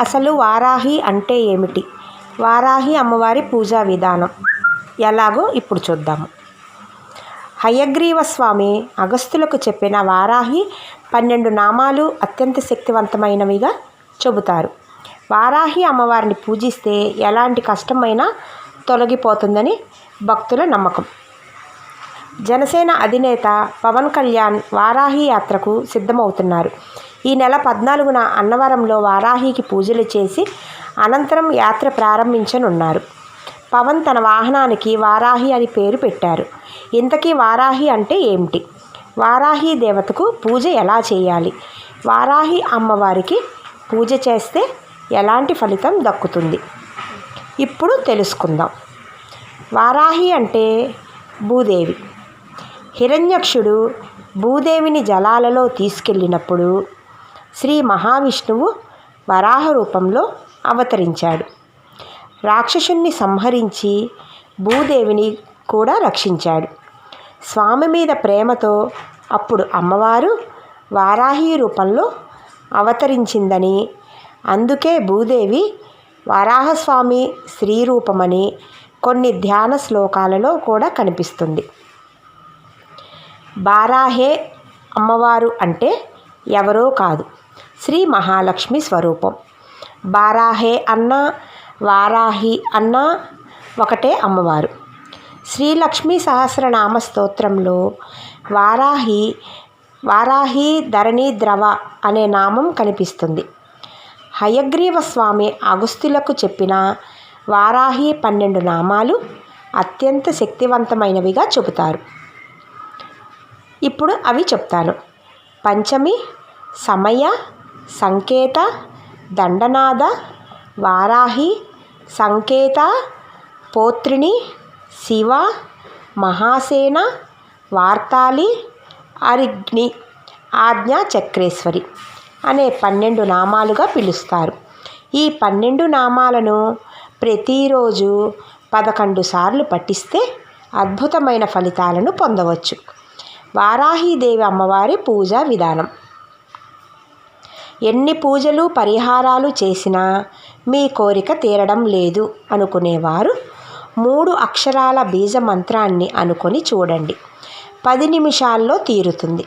అసలు వారాహి అంటే ఏమిటి? వారాహి అమ్మవారి పూజా విధానం. ఎలాగో ఇప్పుడు చూద్దాము. హయగ్రీవ స్వామి అగస్తులకు చెప్పిన వారాహి పన్నెండు నామాలు అత్యంత శక్తివంతమైనవిగా చెబుతారు. వారాహి అమ్మవారిని పూజిస్తే ఎలాంటి కష్టమైనా తొలగిపోతుందని భక్తుల నమ్మకం. జనసేన అధినేత పవన్ కళ్యాణ్ వారాహి యాత్రకు సిద్ధమవుతున్నారు. ఈ నెల పద్నాలుగున అన్నవరంలో వారాహికి పూజలు చేసి అనంతరం యాత్ర ప్రారంభించనున్నారు. పవన్ తన వాహనానికి వారాహి అని పేరు పెట్టారు. ఇంతకీ వారాహి అంటే ఏమిటి? వారాహి దేవతకు పూజ ఎలా చేయాలి? వారాహి అమ్మవారికి పూజ చేస్తే ఎలాంటి ఫలితం దక్కుతుంది? ఇప్పుడు తెలుసుకుందాం. వారాహి అంటే భూదేవి. హిరణ్యక్షుడు భూదేవిని జలాలలో తీసుకెళ్ళినప్పుడు శ్రీ మహావిష్ణువు వరాహ రూపంలో అవతరించాడు. రాక్షసుణ్ణి సంహరించి భూదేవిని కూడా రక్షించాడు. స్వామి మీద ప్రేమతో అప్పుడు అమ్మవారు వారాహి రూపంలో అవతరించిందని అందుకే భూదేవి వరాహస్వామి స్త్రీ రూపమని కొన్ని ధ్యాన శ్లోకాలలో కూడా కనిపిస్తుంది. బారాహే అమ్మవారు అంటే ఎవరో కాదు. శ్రీ మహాలక్ష్మి స్వరూపం. బారాహే అన్న వారాహి అన్న ఒకటే అమ్మవారు. శ్రీలక్ష్మీ సహస్రనామ స్తోత్రంలో వారాహి వారాహి ధరణి ద్రవ అనే నామం కనిపిస్తుంది. హయగ్రీవ స్వామి అగుస్తులకు చెప్పిన వారాహి పన్నెండు నామాలు అత్యంత శక్తివంతమైనవిగా చెబుతారు. ఇప్పుడు అవి చెప్తాను. పంచమి సమయ సంకేత దండనాద వారాహి సంకేత పోత్రిణి శివ మహాసేన వార్తాలి అరిగ్ని ఆజ్ఞా చక్రేశ్వరి అనే పన్నెండు నామాలుగా పిలుస్తారు. ఈ పన్నెండు నామాలను ప్రతిరోజు పదకొండు సార్లు పఠిస్తే అద్భుతమైన ఫలితాలను పొందవచ్చు. వారాహీదేవి అమ్మవారి పూజా విధానం. ఎన్ని పూజలు పరిహారాలు చేసినా మీ కోరిక తీరడం లేదు అనుకునేవారు. మూడు అక్షరాల బీజ మంత్రాన్ని అనుకొని చూడండి. పది నిమిషాల్లో తీరుతుంది.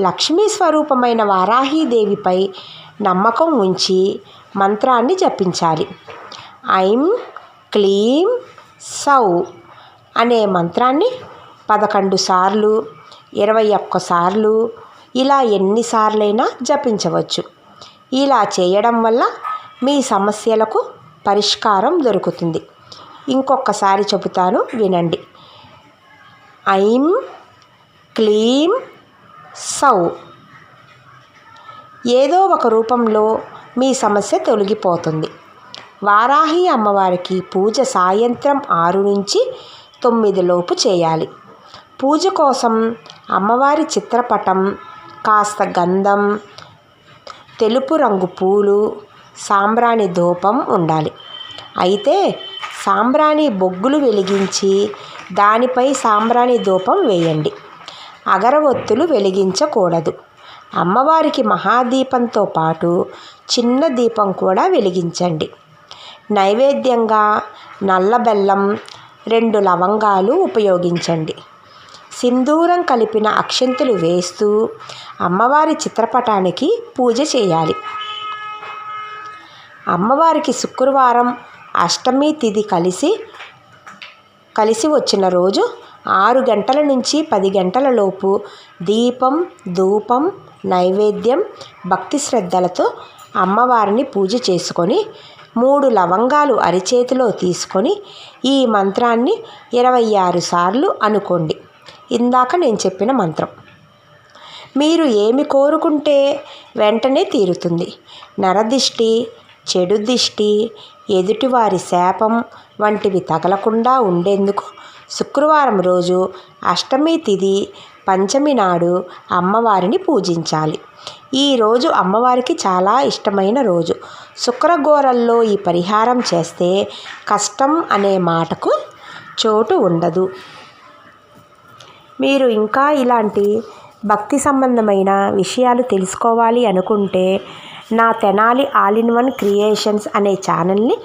లక్ష్మీ స్వరూపమైన వారాహీదేవిపై నమ్మకం ఉంచి మంత్రాన్ని జపించాలి. ఐం క్లీం సౌ అనే మంత్రాన్ని పదకొండు సార్లు ఇరవై ఒక్కసార్లు ఇలా ఎన్నిసార్లైనా జపించవచ్చు. ఇలా చేయడం వల్ల మీ సమస్యలకు పరిష్కారం దొరుకుతుంది. ఇంకొకసారి చెబుతాను వినండి. ఐం క్లీం సౌ. ఏదో ఒక రూపంలో మీ సమస్య తొలగిపోతుంది. వారాహి అమ్మవారికి పూజ సాయంత్రం ఆరు నుంచి తొమ్మిది లోపు చేయాలి. పూజ కోసం అమ్మవారి చిత్రపటం కాస్త గంధం తెలుపు రంగు పూలు సాంబ్రాణి ధూపం ఉండాలి. అయితే సాంబ్రాణి బొగ్గులు వెలిగించి దానిపై సాంబ్రాణి ధూపం వేయండి. అగరవత్తులు వెలిగించకూడదు. అమ్మవారికి మహాదీపంతో పాటు చిన్న దీపం కూడా వెలిగించండి. నైవేద్యంగా నల్ల బెల్లం రెండు లవంగాలు ఉపయోగించండి. సింధూరం కలిపిన అక్షంతులు వేస్తూ అమ్మవారి చిత్రపటానికి పూజ చేయాలి. అమ్మవారికి శుక్రవారం అష్టమి తిథి కలిసి కలిసి వచ్చిన రోజు ఆరు గంటల నుంచి పది గంటల లోపు దీపం ధూపం నైవేద్యం భక్తి శ్రద్ధలతో అమ్మవారిని పూజ చేసుకొని మూడు లవంగాలు అరిచేతిలో తీసుకొని ఈ మంత్రాన్ని ఇరవై ఆరు సార్లు అనుకోండి. ఇందాక నేను చెప్పిన మంత్రం. మీరు ఏమి కోరుకుంటే వెంటనే తీరుతుంది. నరదిష్టి చెడు దిష్టి ఎదుటివారి శాపం వంటివి తగలకుండా ఉండేందుకు శుక్రవారం రోజు అష్టమి తిథి పంచమి నాడు అమ్మవారిని పూజించాలి. ఈరోజు అమ్మవారికి చాలా ఇష్టమైన రోజు. శుక్రగోరల్లో ఈ పరిహారం చేస్తే కష్టం అనే మాటకు చోటు ఉండదు. మీరు ఇంకా ఇలాంటి భక్తి సంబంధమైన విషయాలు తెలుసుకోవాలి అనుకుంటే నా Tenali all in one creations అనే ఛానల్ని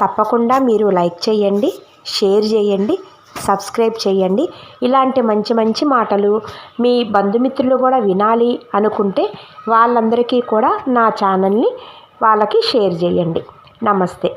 తప్పకుండా మీరు లైక్ చేయండి షేర్ చేయండి సబ్స్క్రైబ్ చేయండి. ఇలాంటి మంచి మంచి మాటలు మీ బంధుమిత్రులు కూడా వినాలి అనుకుంటే వాళ్ళందరికీ కూడా నా ఛానల్ని వాళ్ళకి షేర్ చేయండి. నమస్తే.